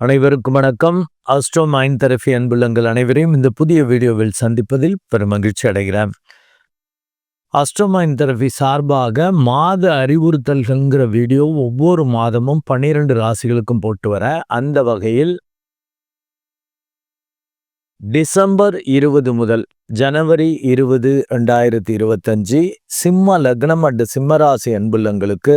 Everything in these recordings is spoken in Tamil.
அனைவருக்கும் வணக்கம். ஆஸ்ட்ரோ மைண்ட் தெரபி அன்புள்ளங்கள் அனைவரையும் இந்த புதிய வீடியோவில் சந்திப்பதில் பெரும் மகிழ்ச்சி அடைகிறேன். ஆஸ்ட்ரோ மைண்ட் தெரபி சார்பாக மாத அறிவுறுத்தல்கள்ங்கிற வீடியோ ஒவ்வொரு மாதமும் பன்னிரண்டு ராசிகளுக்கும் போட்டு வர அந்த வகையில் டிசம்பர் இருபது முதல் ஜனவரி இருபது ரெண்டாயிரத்தி இருபத்தஞ்சு சிம்ம லக்னம் அண்டு சிம்மராசி அன்புள்ளங்களுக்கு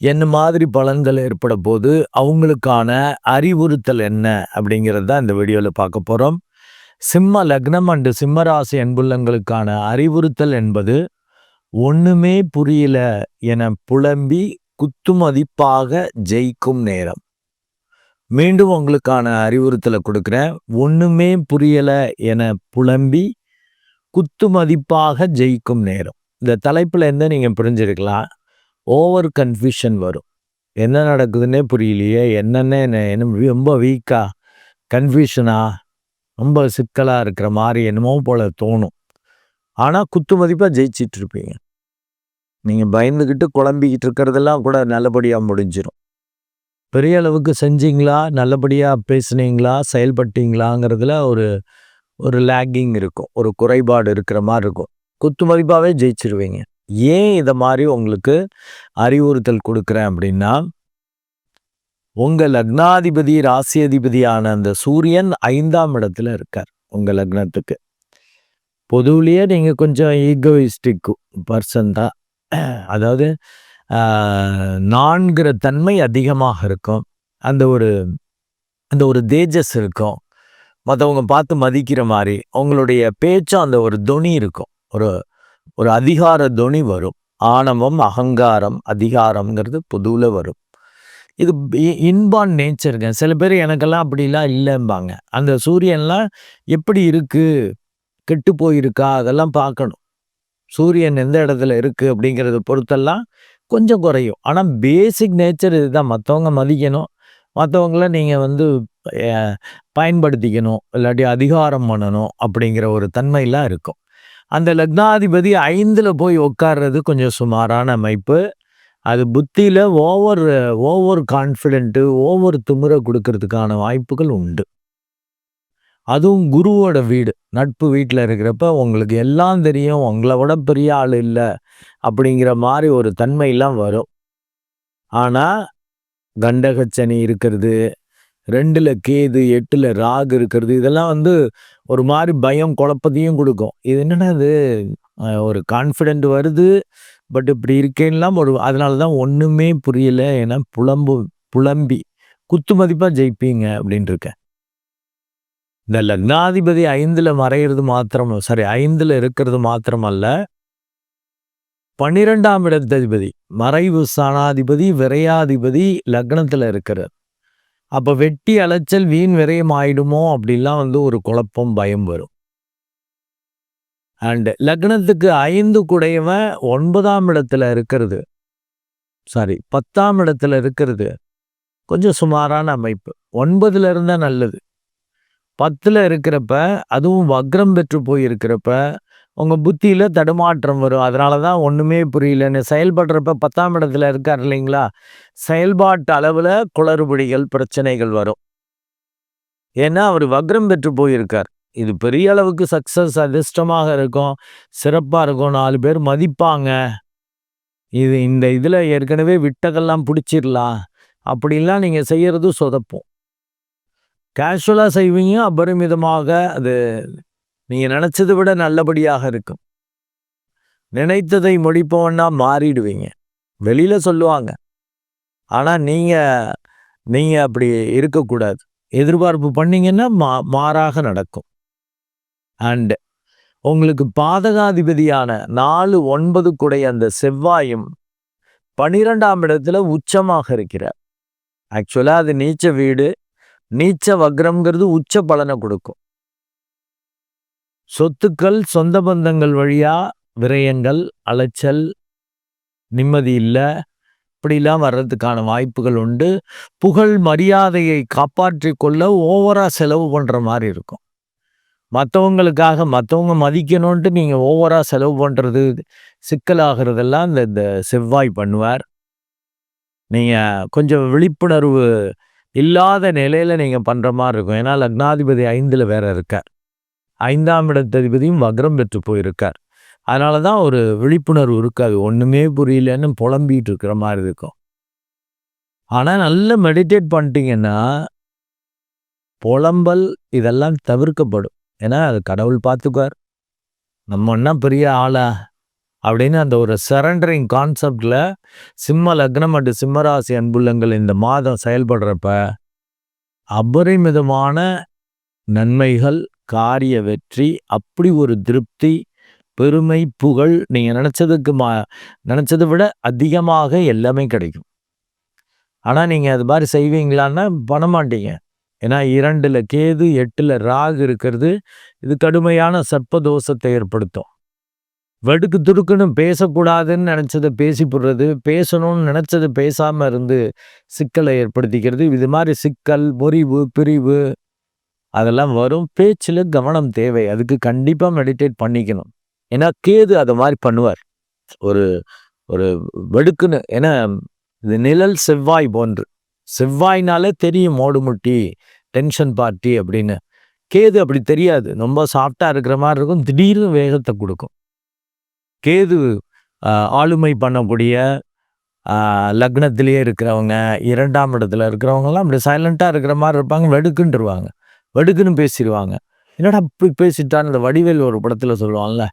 என்ன மாதிரி பலன்கள் ஏற்பட போது அவங்களுக்கான அறிவுறுத்தல் என்ன? அப்படிங்கிறது தான் இந்த வீடியோவில் பார்க்க போகிறோம் சிம்ம லக்னம் அண்டு சிம்மராசி அன்புள்ளங்களுக்கான அறிவுறுத்தல் என்பது ஒன்றுமே புரியல என புலம்பி குத்துமதிப்பாக ஜெயிக்கும் நேரம். மீண்டும் உங்களுக்கான அறிவுறுத்தலை கொடுக்குறேன். ஒன்றுமே புரியலை என புலம்பி குத்துமதிப்பாக ஜெயிக்கும் நேரம். இந்த தலைப்பில் இருந்து நீங்கள் புரிஞ்சிருக்கலாம். ஓவர் கன்ஃபியூஷன் வரும். என்ன நடக்குதுன்னே புரியலையே. என்னென்ன என்ன ரொம்ப வீக்காக கன்ஃபியூஷனாக ரொம்ப சிக்கலாக இருக்கிற மாதிரி என்னமோ போல் தோணும். ஆனால் குத்து மதிப்பாக ஜெயிச்சிட்டு இருப்பீங்க. நீங்கள் பயந்துக்கிட்டு குழம்பிக்கிட்டு இருக்கிறதெல்லாம் கூட நல்லபடியாக முடிஞ்சிடும் பெரிய அளவுக்கு செஞ்சீங்களா? நல்லபடியாக பேசுனீங்களா? செயல்பட்டீங்களாங்கிறதுல ஒரு ஒரு லேக்கிங் இருக்கும். ஒரு குறைபாடு இருக்கிற மாதிரி இருக்கும். குத்து மதிப்பாகவே ஜெயிச்சிருவீங்க. ஏன் இதை மாதிரி உங்களுக்கு அறிவுறுத்தல் கொடுக்குறேன் அப்படின்னா உங்கள் லக்னாதிபதி ராசியதிபதியான அந்த சூரியன் ஐந்தாம் இடத்துல இருக்கார் உங்கள் லக்னத்துக்கு. பொதுவிலேயே நீங்கள் கொஞ்சம் ஈகோயிஸ்டிக் பர்சன் தான். அதாவது நான்கிற தன்மை அதிகமாக இருக்கும். அந்த ஒரு அந்த ஒரு தேஜஸ் இருக்கும். மற்றவங்க பார்த்து மதிக்கிற மாதிரி உங்களுடைய பேச்சும் அந்த ஒரு துணி இருக்கும். ஒரு ஒரு அதிகார துணி வரும். ஆணவம் அகங்காரம் அதிகாரம்ங்கிறது பொதுவில் வரும். இது இன்பான் நேச்சருங்க சில பேர் எனக்கெல்லாம் அப்படிலாம் இல்லைம்பாங்க. அந்த சூரியன்லாம் எப்படி இருக்குது கெட்டு போயிருக்கா? அதெல்லாம் பார்க்கணும். சூரியன் எந்த இடத்துல இருக்குது அப்படிங்கிறத பொறுத்தெல்லாம் கொஞ்சம் குறையும். ஆனால் பேசிக் நேச்சர் இதுதான். மற்றவங்க மதிக்கணும். மற்றவங்கள நீங்கள் வந்து பயன்படுத்திக்கணும். இல்லாட்டி அதிகாரம் பண்ணணும் அப்படிங்கிற ஒரு தன்மையெல்லாம் இருக்கும். அந்த லக்னாதிபதி ஐந்தில் போய் உட்கார்றது கொஞ்சம் சுமாரான அமைப்பு. அது புத்தியில் ஓவர் ஓவர் கான்ஃபிடென்ட்டு ஓவர் திமுறை கொடுக்கறதுக்கான வாய்ப்புகள் உண்டு. அதுவும் குருவோட வீடு. நட்பு வீட்டில் இருக்கிறப்ப உங்களுக்கு எல்லாம் தெரியும் உங்களை விட பெரிய ஆள் இல்லை அப்படிங்கிற மாதிரி ஒரு தன்மையெல்லாம் வரும். ஆனால் கண்டகச்சனி இருக்கிறது ரெண்டில் கேது எட்டில் ராகு இருக்கிறது இதெல்லாம் வந்து ஒரு மாதிரி பயம் குழப்பத்தையும் கொடுக்கும். இது என்னென்னா அது ஒரு கான்ஃபிடென்ட் வருது பட் இப்படி இருக்கேன்னெலாம் ஒரு அதனால தான் ஒன்றுமே புரியல. ஏன்னா புலம்பு புலம்பி குத்து மதிப்பாக ஜெயிப்பீங்க அப்படின்ட்டு இருக்கேன். இந்த லக்னாதிபதி ஐந்தில் மறையிறது மாத்திரம் சாரி ஐந்தில் இருக்கிறது மாத்திரம் அல்ல பன்னிரெண்டாம் இடத்ததிபதி மறைவு சாணாதிபதி விரையாதிபதி லக்னத்தில் இருக்கிறார். அப்போ வெட்டி அலைச்சல் வீண் விரயம் ஆயிடுமோ அப்படிலாம் வந்து ஒரு குழப்பம் பயம் வரும். அண்டு லக்னத்துக்கு ஐந்து குடையவன் ஒன்பதாம் இடத்துல இருக்கிறது. சாரி பத்தாம் இடத்துல இருக்கிறது. கொஞ்சம் சுமாரான அமைப்பு. ஒன்பதுல இருந்தால் நல்லது. பத்தில் இருக்கிறப்ப அதுவும் வக்ரம் பெற்று போயிருக்கிறப்ப உங்கள் புத்தியில் தடுமாற்றம் வரும். அதனால தான் ஒன்றுமே புரியலன்னு செயல்படுறப்ப பத்தாம் இடத்துல இருக்கார் இல்லைங்களா? செயல்பாட்டு அளவில் குளறுபடிகள் பிரச்சனைகள் வரும். ஏன்னா அவர் வக்ரம் பெற்று போயிருக்கார். இது பெரிய அளவுக்கு சக்ஸஸ் அதிர்ஷ்டமாக இருக்கும். சிறப்பாக இருக்கும். நாலு பேர் மதிப்பாங்க. இது இந்த இதில் ஏற்கனவே விட்டதெல்லாம் பிடிச்சிடலாம் அப்படிலாம் நீங்கள் செய்கிறது சொதப்போம். கேஷுவலாக செய்வீங்க அபரிமிதமாக அது நீங்கள் நினச்சதை விட நல்லபடியாக இருக்கும். நினைத்ததை முடிப்போன்னா மாறிடுவீங்க. வெளியில் சொல்லுவாங்க. ஆனால் நீங்கள் நீங்கள் அப்படி இருக்கக்கூடாது. எதிர்பார்ப்பு பண்ணிங்கன்னா மா மாறாக நடக்கும். அண்டு உங்களுக்கு பாதகாதிபதியான நாலு ஒன்பது குடை அந்த செவ்வாயும் பனிரெண்டாம் இடத்துல உச்சமாக இருக்கிறார். ஆக்சுவலாக அது நீச்ச வீடு. நீச்ச வக்ரம்ங்கிறது உச்ச பலனை கொடுக்கும். சொத்துக்கள் சொந்த பந்தங்கள் வழியா விரயங்கள் அலைச்சல் நிம்மதி இல்லை இப்படிலாம் வர்றதுக்கான வாய்ப்புகள் உண்டு. புகழ் மரியாதையை காப்பாற்றி கொள்ள ஓவராக செலவு பண்ணுற மாதிரி இருக்கும். மற்றவங்களுக்காக மற்றவங்க மதிக்கணுன்ட்டு நீங்கள் ஓவராக செலவு பண்ணுறது சிக்கலாகிறதெல்லாம் இந்த இந்த செவ்வாய் பண்ணுவார். நீங்கள் கொஞ்சம் விழிப்புணர்வு இல்லாத நிலையில நீங்க பண்ற மாதிரி இருக்கும். ஏன்னா லக்னாதிபதி ஐந்துல வேற இருக்கார். ஐந்தாம் இடத்ததிபதியும் வக்ரம் பெற்று போயிருக்கார். அதனால தான் ஒரு விழிப்புணர்வு இருக்காது ஒன்றுமே புரியலன்னு புலம்பிட்டு இருக்கிற மாதிரி இருக்கும். ஆனால் நல்லா மெடிடேட் பண்ணிட்டீங்கன்னா புலம்பல் இதெல்லாம் தவிர்க்கப்படும். ஏன்னா அது கடவுள் பார்த்துக்குவார். நம்ம என்ன பெரிய ஆளா? அப்படின்னு அந்த ஒரு சரண்டரிங் கான்செப்டில் சிம்ம லக்னம் மற்றும் சிம்மராசி அன்புள்ளங்கள் இந்த மாதம் செயல்படுறப்ப அபரிமிதமான நன்மைகள் காரிய வெற்றி அப்படி ஒரு திருப்தி பெருமை புகழ் நீங்கள் நினச்சதுக்கு மா நினச்சதை விட அதிகமாக எல்லாமே கிடைக்கும். ஆனால் நீங்கள் அது மாதிரி செய்வீங்களான்னா பண்ண மாட்டீங்க. ஏன்னா இரண்டில் கேது எட்டில் ராகு இருக்கிறது. இது கடுமையான சர்ப்பதோஷத்தை ஏற்படுத்தும். வெடுக்கு துடுக்குன்னு பேசக்கூடாதுன்னு நினச்சதை பேசி போடுறது பேசணும்னு நினச்சதை பேசாமல் இருந்து சிக்கலை ஏற்படுத்திக்கிறது. இது மாதிரி சிக்கல் முறிவு பிரிவு அதெல்லாம் வரும். பேச்சில் கவனம் தேவை. அதுக்கு கண்டிப்பாக மெடிடேட் பண்ணிக்கணும். ஏன்னா கேது அதை மாதிரி பண்ணுவார். ஒரு ஒரு வெடுக்குன்னு ஏன்னா இது நிழல் செவ்வாய் போன்று. செவ்வாய்னாலே தெரியும் மோடுமுட்டி டென்ஷன் பார்ட்டி அப்படின்னு. கேது அப்படி தெரியாது. ரொம்ப சாஃப்டாக இருக்கிற மாதிரி இருக்கும். திடீர்னு வேகத்தை கொடுக்கும். கேது ஆளுமை பண்ணக்கூடிய லக்னத்திலேயே இருக்கிறவங்க இரண்டாம் இடத்துல இருக்கிறவங்கலாம் அப்படி சைலண்ட்டாக இருக்கிற மாதிரி இருப்பாங்க. வெடுக்குன்ட்டுருவாங்க வடுக்குன்னு பேசிடுவாங்க. என்னடா இப்படி பேசிட்டான்னு இந்த வடிவேல் ஒரு படத்தில் சொல்லுவாங்கல்ல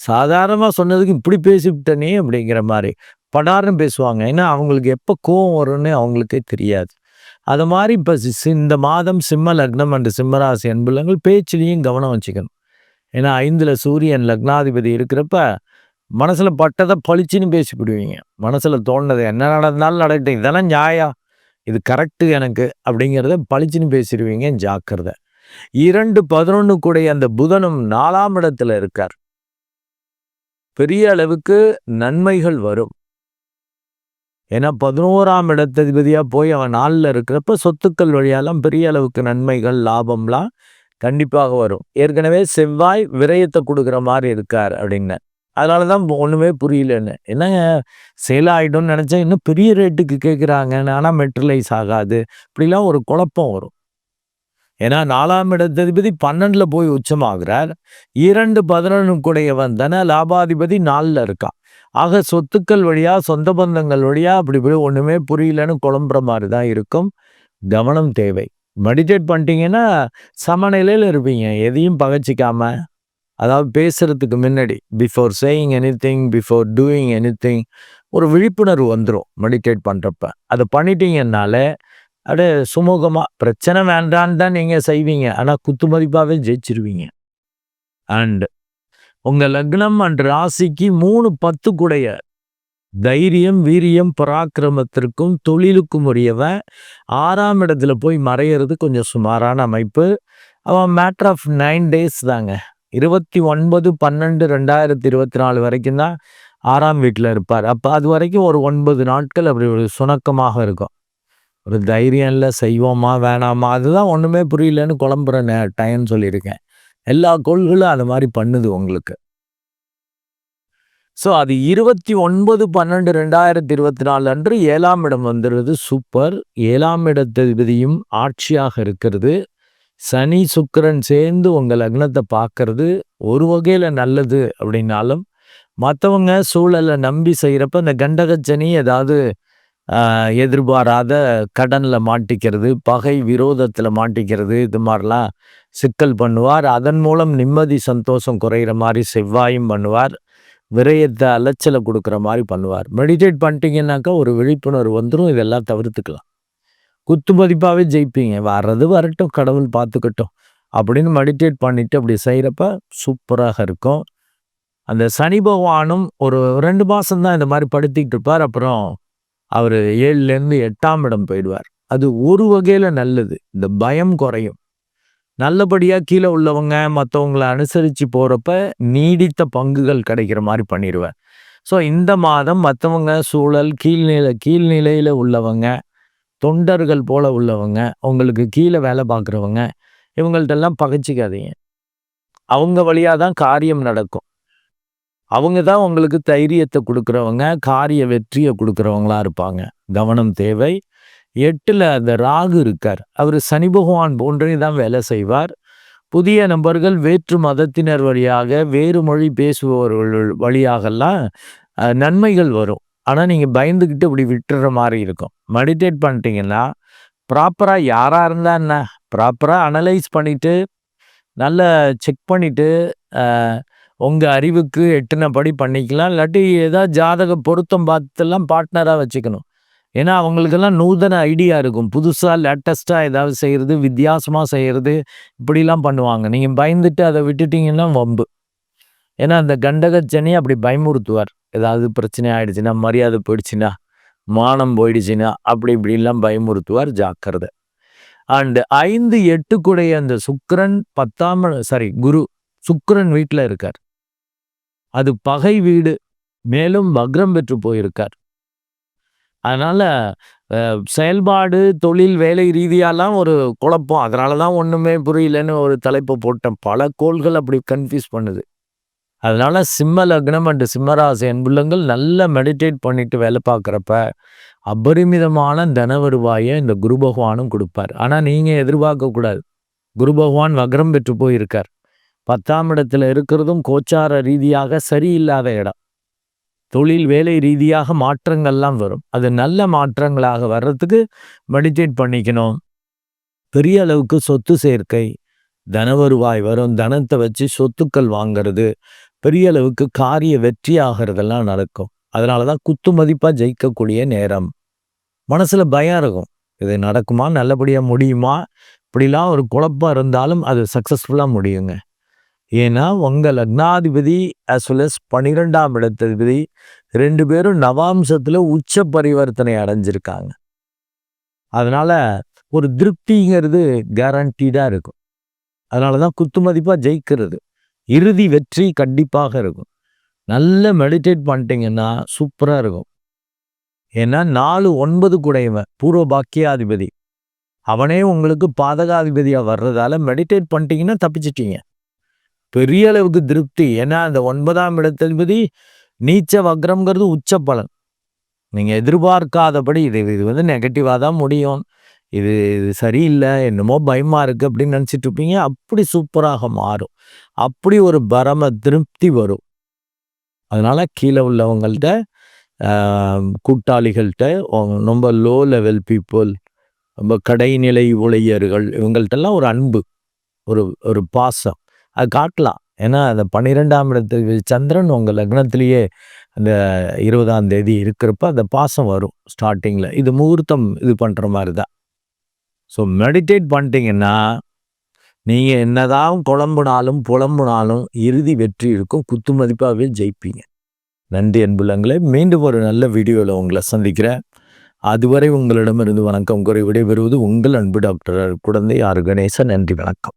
சாதாரணமாக சொன்னதுக்கு இப்படி பேசிவிட்டனே அப்படிங்கிற மாதிரி. படாருன்னு பேசுவாங்க. ஏன்னா அவங்களுக்கு எப்போ கோவம் வரும்னு அவங்களுக்கே தெரியாது. அது மாதிரி இப்போ இந்த மாதம் சிம்ம லக்னம் அண்டு சிம்மராசி அன்புலங்கள் பேச்சிலையும் கவனம் வச்சுக்கணும். ஏன்னா ஐந்தில் சூரியன் லக்னாதிபதி இருக்கிறப்ப மனசில் பட்டதை பளிச்சுன்னு பேசிவிடுவீங்க மனசில் தோணுது என்ன நடந்தாலும் நடக்கட்டும் இதெல்லாம் நியாயம் இது கரெக்டு எனக்கு அப்படிங்கிறத பளிச்சுன்னு பேசிடுவீங்க ஜாக்கிரதை. இரண்டு பதினொன்று கூடைய அந்த புதனும் நாலாம் இடத்துல இருக்கார். பெரிய அளவுக்கு நன்மைகள் வரும். ஏன்னா பதினோராம் இடத்ததிபதியாக போய் அவன் நாளில் இருக்கிறப்ப சொத்துக்கள் வழியாலாம் பெரிய அளவுக்கு நன்மைகள் லாபம்லாம் கண்டிப்பாக வரும். ஏற்கனவே செவ்வாய் விரயத்தை கொடுக்குற மாதிரி இருக்கார் அப்படின்னு. அதனால தான் ஒன்றுமே புரியலன்னு. என்னங்க சேல் ஆகிடும்னு நினச்சா இன்னும் பெரிய ரேட்டுக்கு கேட்குறாங்க ஆனால் மெட்ரலைஸ் ஆகாது. இப்படிலாம் ஒரு குழப்பம் வரும். ஏன்னா நாலாம் இடத்ததிபதி பன்னெண்டில் போய் உச்சமாகிறார். இரண்டு பதினொன்று கூடையவன் தானே லாபாதிபதி நாலில் இருக்கான். ஆக சொத்துக்கள் வழியாக சொந்த பந்தங்கள் வழியாக அப்படி இப்படி ஒன்றுமே புரியலன்னு குழம்புற மாதிரி தான் இருக்கும். கவனம் தேவை. மெடிடேட் பண்ணிட்டீங்கன்னா சமநிலையில் இருப்பீங்க. எதையும் பகச்சிக்காம. அதாவது பேசுறதுக்கு முன்னாடி before saying anything before doing anything ஒரு விழிப்புணர்வு வந்துடும் மெடிடேட் பண்ணுறப்ப அதை பண்ணிட்டீங்கன்னாலே அப்படியே சுமூகமாக பிரச்சனை வேண்டான்னு தான் நீங்கள் செய்வீங்க. ஆனால் குத்து மதிப்பாகவே ஜெயிச்சிருவீங்க. அண்ட் உங்கள் லக்னம் அண்ட் ராசிக்கு மூணு பத்து கூடைய தைரியம் வீரியம் பராக்கிரமத்திற்கும் தொழிலுக்கும் உரியவன். ஆறாம் இடத்துல போய் மறையிறது கொஞ்சம் சுமாரான அமைப்பு. அவன் மேட்ரு ஆஃப் நைன் டேஸ் தாங்க. இருபத்தி ஒன்பது பன்னெண்டு ரெண்டாயிரத்தி இருபத்தி நாலு வரைக்கும் தான் ஆறாம் வீட்டில் இருப்பார். அப்போ அது வரைக்கும் ஒரு ஒன்பது நாட்கள் அப்படி ஒரு சுணக்கமாக இருக்கும். ஒரு தைரியம் இல்லை செய்வோமா வேணாமா? அதுதான் ஒன்றுமே புரியலன்னு குழம்புற நே டைம்னு சொல்லியிருக்கேன். எல்லா கோள்களும் அது மாதிரி பண்ணுது உங்களுக்கு. ஸோ அது இருபத்தி ஒன்பது பன்னெண்டு ரெண்டாயிரத்தி இருபத்தி நாலு அன்று ஏழாம் இடம் வந்துடுறது சூப்பர் ஏழாம் இடத்ததிபதியும் ஆட்சியாக இருக்கிறது. சனி சுக்கரன் சேர்ந்து உங்கள் லக்னத்தை பார்க்கறது ஒரு வகையில் நல்லது அப்படின்னாலும் மற்றவங்க சூழலை நம்பி செய்கிறப்ப இந்த கண்டகச்சனி ஏதாவது எதிர்பாராத கடனில் மாட்டிக்கிறது பகை விரோதத்தில் மாட்டிக்கிறது இது மாதிரிலாம் சிக்கல் பண்ணுவார். அதன் மூலம் நிம்மதி சந்தோஷம் குறையிற மாதிரி செவ்வாயும் பண்ணுவார். விரயத்தை அலைச்சலை கொடுக்குற மாதிரி பண்ணுவார். மெடிடேட் பண்ணிட்டீங்கன்னாக்கா ஒரு விழிப்புணர்வு வந்துடும் இதெல்லாம் தவிர்த்துக்கலாம். குத்து மதிப்பாகவே ஜெயிப்பீங்க. வர்றது வரட்டும் கடவுள் பார்த்துக்கட்டும் அப்படின்னு மெடிடேட் பண்ணிவிட்டு அப்படி செய்கிறப்ப சூப்பராக இருக்கும். அந்த சனி பகவானும் ஒரு ரெண்டு மாதம்தான் இந்த மாதிரி படுத்திக்கிட்டு இருப்பார். அப்புறம் அவர் ஏழுலேருந்து எட்டாம் இடம் போயிடுவார். அது ஒரு வகையில் நல்லது. இந்த பயம் குறையும். நல்லபடியாக கீழே உள்ளவங்க மற்றவங்களை அனுசரித்து போகிறப்ப நீடித்த பங்குகள் கிடைக்கிற மாதிரி பண்ணிடுவேன் ஸோ இந்த மாதம் மற்றவங்க சூழல் கீழ்நிலை கீழ்நிலையில் உள்ளவங்க தொண்டர்கள் போல உள்ளவங்க உங்களுக்கு கீழே வேலை பார்க்குறவங்க இவங்கள்ட்டெல்லாம் பகைச்சிக்காதீங்க. அவங்க வழியாக தான் காரியம் நடக்கும். அவங்க தான் உங்களுக்கு தைரியத்தை கொடுக்குறவங்க காரிய வெற்றியை கொடுக்குறவங்களா இருப்பாங்க. கவனம் தேவை. எட்டில் அந்த ராகு இருக்கார். அவர் சனி பகவான் போன்றே தான் வேலை செய்வார். புதிய நபர்கள் வேற்று மதத்தினர் வழியாக வேறு மொழி பேசுபவர்கள் வழியாகலாம் நன்மைகள் வரும். ஆனால் நீங்கள் பயந்துக்கிட்டு இப்படி விட்டுற மாதிரி இருக்கும். மெடிடேட் பண்ணிட்டீங்கன்னா ப்ராப்பராக யாராக இருந்தால் என்ன? ப்ராப்பராக அனலைஸ் பண்ணிவிட்டு நல்லா செக் பண்ணிவிட்டு உங்கள் அறிவுக்கு எட்டினபடி பண்ணிக்கலாம். இல்லாட்டி ஏதாவது ஜாதக பொருத்தம் பார்த்துலாம் பார்ட்னராக வச்சுக்கணும். ஏன்னா அவங்களுக்கெல்லாம் நூதன ஐடியா இருக்கும். புதுசாக லேட்டஸ்ட்டாக ஏதாவது செய்கிறது வித்தியாசமாக செய்கிறது இப்படிலாம் பண்ணுவாங்க. நீங்கள் பயந்துட்டு அதை விட்டுட்டிங்கன்னா வம்பு. ஏன்னா அந்த கண்டகச்சனி அப்படி பயமுறுத்துவார். ஏதாவது பிரச்சனை ஆயிடுச்சுன்னா மரியாதை போயிடுச்சுன்னா மானம் போயிடுச்சுன்னா அப்படி இப்படிலாம் பயமுறுத்துவார் ஜாக்கிரதை. அண்டு ஐந்து எட்டுக்குடைய அந்த சுக்கரன் பத்தாம் சாரி குரு சுக்கரன் வீட்டில் இருக்கார். அது பகை வீடு மேலும் வக்ரம் பெற்று போயிருக்கார். அதனால் செயல்பாடு தொழில் வேலை ரீதியாலாம் ஒரு குழப்பம். அதனால தான் ஒன்றுமே புரியலன்னு ஒரு தலைப்பை போட்டேன். பல கோள்கள் அப்படி கன்ஃபியூஸ் பண்ணுது. அதனால் சிம்ம லக்னம் அண்டு சிம்மராசி அன்புள்ளங்கள் நல்லா மெடிடேட் பண்ணிட்டு வேலை பார்க்குறப்ப அபரிமிதமான தன வருவாயை இந்த குரு பகவானும் கொடுப்பார். ஆனால் நீங்கள் எதிர்பார்க்கக்கூடாது குரு பகவான் வக்ரம் பெற்று போயிருக்கார். பத்தாம் இடத்துல இருக்கிறதும் கோச்சார ரீதியாக சரியில்லாத இடம். தொழில் வேலை ரீதியாக மாற்றங்கள்லாம் வரும். அது நல்ல மாற்றங்களாக வர்றதுக்கு மெடிடேட் பண்ணிக்கணும். பெரிய அளவுக்கு சொத்து சேர்க்கை. தன வருவாய் வரும். தனத்தை வச்சு சொத்துக்கள் வாங்கிறது. பெரிய அளவுக்கு காரிய வெற்றி ஆகிறதெல்லாம் நடக்கும். அதனால தான் குத்து மதிப்பாக ஜெயிக்கக்கூடிய நேரம். மனசில் பயம் இருக்கும். இது நடக்குமா? நல்லபடியாக முடியுமா? இப்படிலாம் ஒரு குழப்பம் இருந்தாலும் அது சக்ஸஸ்ஃபுல்லாக முடியுங்க. ஏன்னா உங்கள் லக்னாதிபதி அஸ் வெல் அஸ் பன்னிரெண்டாம் இடத்ததிபதி ரெண்டு பேரும் நவாம்சத்தில் உச்ச பரிவர்த்தனை அடைஞ்சிருக்காங்க. அதனால் ஒரு திருப்திங்கிறது கேரண்டீடாக இருக்கும். அதனால தான் குத்து மதிப்பாக ஜெயிக்கிறது. இறுதி வெற்றி கண்டிப்பாக இருக்கும். நல்ல மெடிடேட் பண்ணிட்டீங்கன்னா சூப்பராக இருக்கும். ஏன்னா நாலு ஒன்பது குடையவன் பூர்வ பாக்கியாதிபதி. அவனே உங்களுக்கு பாதகாதிபதியாக வர்றதால மெடிடேட் பண்ணிட்டீங்கன்னா தப்பிச்சிட்டீங்க. பெரிய அளவுக்கு திருப்தி. ஏன்னா அந்த ஒன்பதாம் இடத்தின்பதி நீச்ச வக்ரம்ங்கிறது உச்ச பலன். நீங்கள் எதிர்பார்க்காதபடி இது இது வந்து நெகட்டிவாக தான் முடியும். இது இது சரியில்லை என்னமோ பயமாக இருக்குது அப்படின்னு நினச்சிட்டு இருப்பீங்க. அப்படி சூப்பராக மாறும். அப்படி ஒரு பரம திருப்தி வரும். அதனால் கீழே உள்ளவங்கள்ட்ட கூட்டாளிகள்கிட்ட ரொம்ப லோ லெவல் பீப்புள் ரொம்ப கடைநிலை ஊழியர்கள் இவங்கள்ட்டெல்லாம் ஒரு அன்பு ஒரு ஒரு பாசம். அது காட்டலாம். ஏன்னா அந்த பன்னிரெண்டாம் இடத்துக்கு சந்திரன் உங்கள் லக்னத்திலேயே அந்த இருபதாம் தேதி இருக்கிறப்ப அந்த பாசம் வரும் ஸ்டார்டிங்கில் இது முகூர்த்தம் இது பண்ணுற மாதிரி தான் ஸோ மெடிடேட் பண்ணிட்டீங்கன்னா நீங்கள் என்னதான் குழம்புனாலும் புலம்புனாலும் இறுதி வெற்றி இருக்கும். குத்து மதிப்பாகவே ஜெயிப்பீங்க. நன்றி அன்புலங்களே மீண்டும் ஒரு நல்ல வீடியோவில் உங்களை சந்திக்கிறேன். அதுவரை உங்களிடமிருந்து வணக்கம் குறை விடைபெறுவது உங்கள் அன்பு டாக்டர் குழந்தை ஆர் கணேசன். நன்றி வணக்கம்.